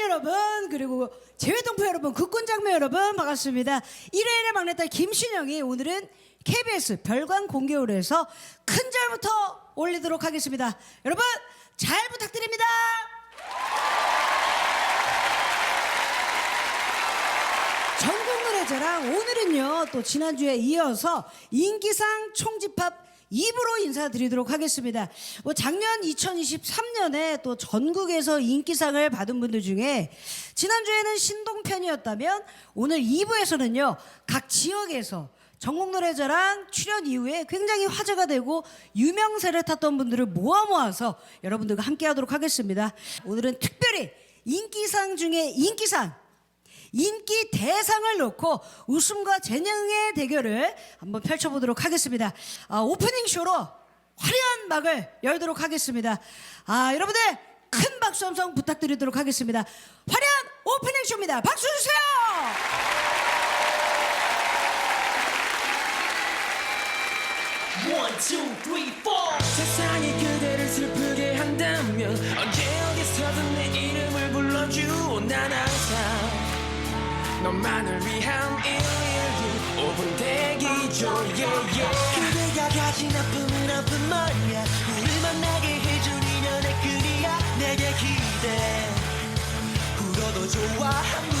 여러분 그리고 재외동포 여러분 국군장교 여러분 반갑습니다. 일요일의 막내딸 김신영이 오늘은 KBS 별관 공개홀에서 큰 절부터 올리도록 하겠습니다. 여러분 잘 부탁드립니다. 전국 노래자랑 오늘은요 또 지난주에 이어서 인기상 총집합 2부로 인사드리도록 하겠습니다. 뭐 작년 2023년에 또 전국에서 인기상을 받은 분들 중에 지난주에는 신동편이었다면 오늘 2부에서는요 각 지역에서 전국 노래자랑 출연 이후에 굉장히 화제가 되고 유명세를 탔던 분들을 모아 모아서 여러분들과 함께 하도록 하겠습니다. 오늘은 특별히 인기상 중에 인기상 인기 대상을 놓고 웃음과 재능의 대결을 한번 펼쳐보도록 하겠습니다. 아, 오프닝 쇼로 화려한 막을 열도록 하겠습니다. 아, 여러분들 큰 박수 함성 부탁드리도록 하겠습니다. 화려한 오프닝 쇼입니다. 박수 주세요! 세상이 그대를 슬프게 한다면 언제 어디서든 내 이름을 난 항상 너만을 위한 112 5분 대기죠 yeah, yeah. 그대가 가진 아픔은 아픈 말이야. 우릴 만나게 해준 인연의 끈이야. 내게 기대. 울어도 좋아. 한